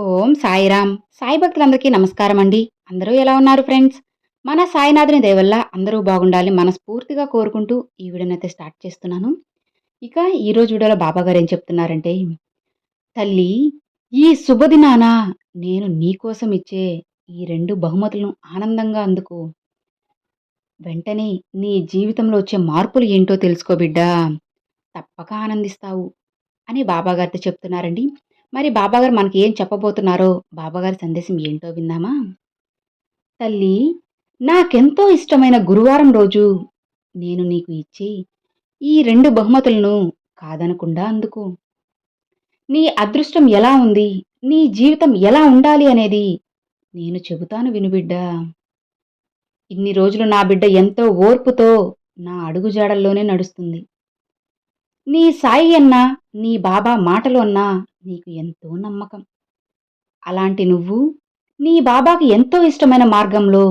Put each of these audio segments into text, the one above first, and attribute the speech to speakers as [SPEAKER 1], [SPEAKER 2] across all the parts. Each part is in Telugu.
[SPEAKER 1] ఓం సాయిరామ్. సాయి భక్తులందరికీ నమస్కారం అండి. అందరూ ఎలా ఉన్నారు ఫ్రెండ్స్? మన సాయినాథుని దయవల్ల అందరూ బాగుండాలి మనస్ఫూర్తిగా కోరుకుంటూ ఈ వీడియోనైతే స్టార్ట్ చేస్తున్నాను. ఇక ఈరోజు వీడియోలో బాబా గారు ఏం చెప్తున్నారంటే తల్లి ఈ శుభదినాన నేను నీకోసం ఇచ్చే ఈ రెండు బహుమతులను ఆనందంగా అందుకు. వెంటనే నీ జీవితంలో వచ్చే మార్పులు ఏంటో తెలుసుకో బిడ్డా. తప్పక ఆనందిస్తావు అని బాబాగారితో చెప్తున్నారండి. మరి బాబాగారు మనకి ఏం చెప్పబోతున్నారో? బాబాగారి సందేశం ఏంటో విందామా? తల్లి నాకెంతో ఇష్టమైన గురువారం రోజు నేను నీకు ఇచ్చి ఈ రెండు బహుమతులను కాదనకుండా అందుకు. నీ అదృష్టం ఎలా ఉంది? నీ జీవితం ఎలా ఉండాలి అనేది నేను చెబుతాను వినుబిడ్డ ఇన్ని రోజులు నా బిడ్డ ఎంతో ఓర్పుతో నా అడుగుజాడల్లోనే నడుస్తుంది. నీ సాయి అన్నా నీ బాబా మాటలోన్నా నీకు ఎంతో నమ్మకం. అలాంటి నువ్వు నీ బాబాకి ఎంతో ఇష్టమైన మార్గంలో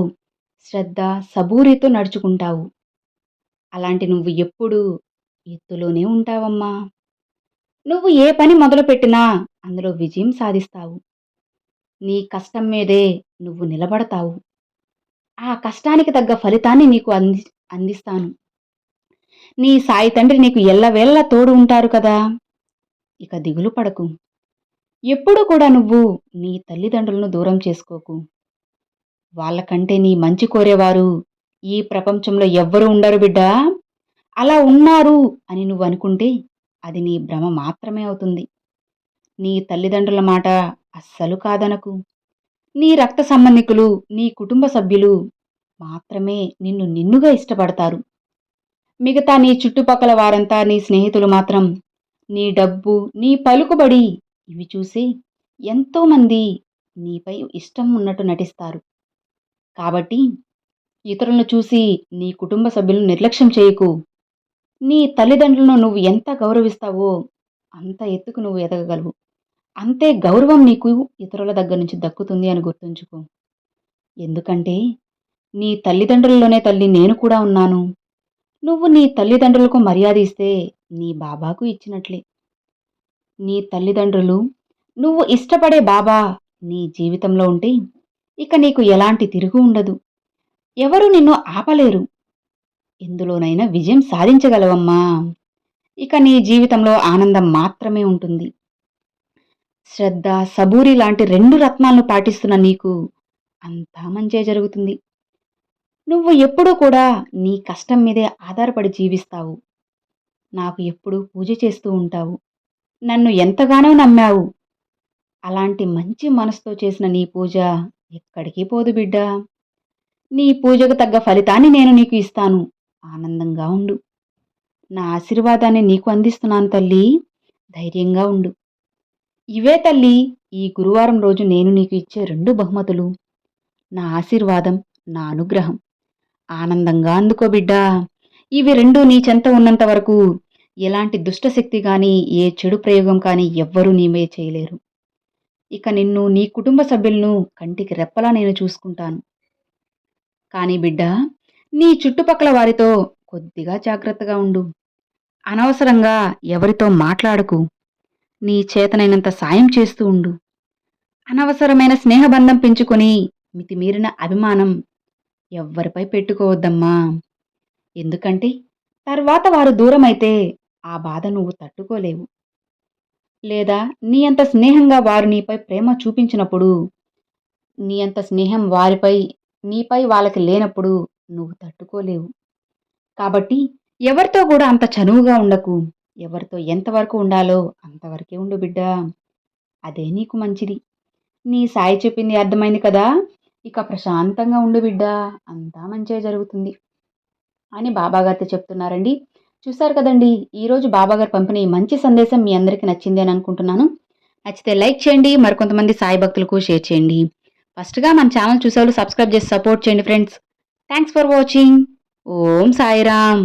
[SPEAKER 1] శ్రద్ధ సబూరితో నడుచుకుంటావు. అలాంటి నువ్వు ఎప్పుడూ ఎత్తులోనే ఉంటావమ్మా. నువ్వు ఏ పని మొదలుపెట్టినా అందులో విజయం సాధిస్తావు. నీ కష్టం మీదే నువ్వు నిలబడతావు. ఆ కష్టానికి తగ్గ ఫలితాన్ని నీకు అంది అందిస్తాను. నీ సాయి తండ్రి నీకు ఎల్లవేళ్ళ తోడు ఉంటారు కదా. ఇక దిగులు పడకు. ఎప్పుడు కూడా నువ్వు నీ తల్లిదండ్రులను దూరం చేసుకోకు. వాళ్ళకంటే నీ మంచి కోరేవారు ఈ ప్రపంచంలో ఎవ్వరూ ఉండరు బిడ్డా. అలా ఉన్నారు అని నువ్వు అనుకుంటే అది నీ భ్రమ మాత్రమే అవుతుంది. నీ తల్లిదండ్రుల మాట అస్సలు కాదనకు. నీ రక్త సంబంధికులు నీ కుటుంబ సభ్యులు మాత్రమే నిన్ను నిన్నుగా ఇష్టపడతారు. మిగతా నీ చుట్టుపక్కల వారంతా నీ స్నేహితులు మాత్రం నీ డబ్బు నీ పలుకుబడి ఇవి చూసి ఎంతోమంది నీపై ఇష్టం ఉన్నట్టు నటిస్తారు. కాబట్టి ఇతరులను చూసి నీ కుటుంబ సభ్యులను నిర్లక్ష్యం చేయకు. నీ తల్లిదండ్రులను నువ్వు ఎంత గౌరవిస్తావో అంత ఎత్తుకు నువ్వు ఎదగగలవు. అంతే గౌరవం నీకు ఇతరుల దగ్గర నుంచి దక్కుతుంది అని గుర్తుంచుకో. ఎందుకంటే నీ తల్లిదండ్రుల్లోనే తల్లి నేను కూడా ఉన్నాను. నువ్వు నీ తల్లిదండ్రులకు మర్యాద ఇస్తే నీ బాబాకు ఇచ్చినట్లే. నీ తల్లిదండ్రులు నువ్వు ఇష్టపడే బాబా నీ జీవితంలో ఉంటే ఇక నీకు ఎలాంటి తిరుగు ఉండదు. ఎవరు నిన్ను ఆపలేరు. ఎందులోనైనా విజయం సాధించగలవమ్మా. ఇక నీ జీవితంలో ఆనందం మాత్రమే ఉంటుంది. శ్రద్ధ సబూరి లాంటి రెండు రత్నాలను పాటిస్తున్న నీకు అంతా మంచే జరుగుతుంది. నువ్వు ఎప్పుడూ కూడా నీ కష్టం మీదే ఆధారపడి జీవిస్తావు. నాకు ఎప్పుడూ పూజ చేస్తూ ఉంటావు. నన్ను ఎంతగానో నమ్మావు. అలాంటి మంచి మనసుతో చేసిన నీ పూజ ఎక్కడికి పోదు బిడ్డా. నీ పూజకు తగ్గ ఫలితాన్ని నేను నీకు ఇస్తాను. ఆనందంగా ఉండు. నా ఆశీర్వాదాన్ని నీకు అందిస్తున్నాను తల్లి. ధైర్యంగా ఉండు. ఇవే తల్లి ఈ గురువారం రోజు నేను నీకు ఇచ్చే రెండు బహుమతులు. నా ఆశీర్వాదం నా అనుగ్రహం. ఆనందంగా అందుకో బిడ్డా. ఇవి రెండు నీ చెంత ఉన్నంత వరకు ఎలాంటి దుష్టశక్తి కానీ ఏ చెడు ప్రయోగం కానీ ఎవ్వరూ నీమే చేయలేరు. ఇక నిన్ను నీ కుటుంబ సభ్యులను కంటికి రెప్పలా నేను చూసుకుంటాను. కానీ బిడ్డ నీ చుట్టుపక్కల వారితో కొద్దిగా జాగ్రత్తగా ఉండు. అనవసరంగా ఎవరితో మాట్లాడకు. నీ చేతనైనంత సాయం చేస్తూ ఉండు. అనవసరమైన స్నేహబంధం పెంచుకొని మితిమీరిన అభిమానం ఎవ్వరిపై పెట్టుకోవద్దమ్మా. ఎందుకంటే తర్వాత వారు దూరమైతే ఆ బాధ నువ్వు తట్టుకోలేవు. లేదా నీ అంత స్నేహంగా వారు నీపై ప్రేమ చూపించినప్పుడు నీ అంత స్నేహం వారిపై నీపై వాళ్ళకి లేనప్పుడు నువ్వు తట్టుకోలేవు. కాబట్టి ఎవరితో కూడా అంత చనువుగా ఉండకు. ఎవరితో ఎంతవరకు ఉండాలో అంతవరకే ఉండు బిడ్డా. అదే నీకు మంచిది. నీ సాయి చెప్పింది అర్థమైంది కదా? ఇక ప్రశాంతంగా ఉండు బిడ్డా అంతా మంచిగా జరుగుతుంది. అని బాబాగారితో చెప్తున్నారండి. చూసారు కదండి ఈరోజు బాబాగారు పంపిన ఈ మంచి సందేశం మీ అందరికీ నచ్చింది అని అనుకుంటున్నాను. నచ్చితే లైక్ చేయండి మరికొంతమంది సాయి భక్తులకు షేర్ చేయండి. ఫస్ట్గా మన ఛానల్ చూసేవాళ్ళు సబ్స్క్రైబ్ చేసి సపోర్ట్ చేయండి friends. Thanks for watching. Om Sairam.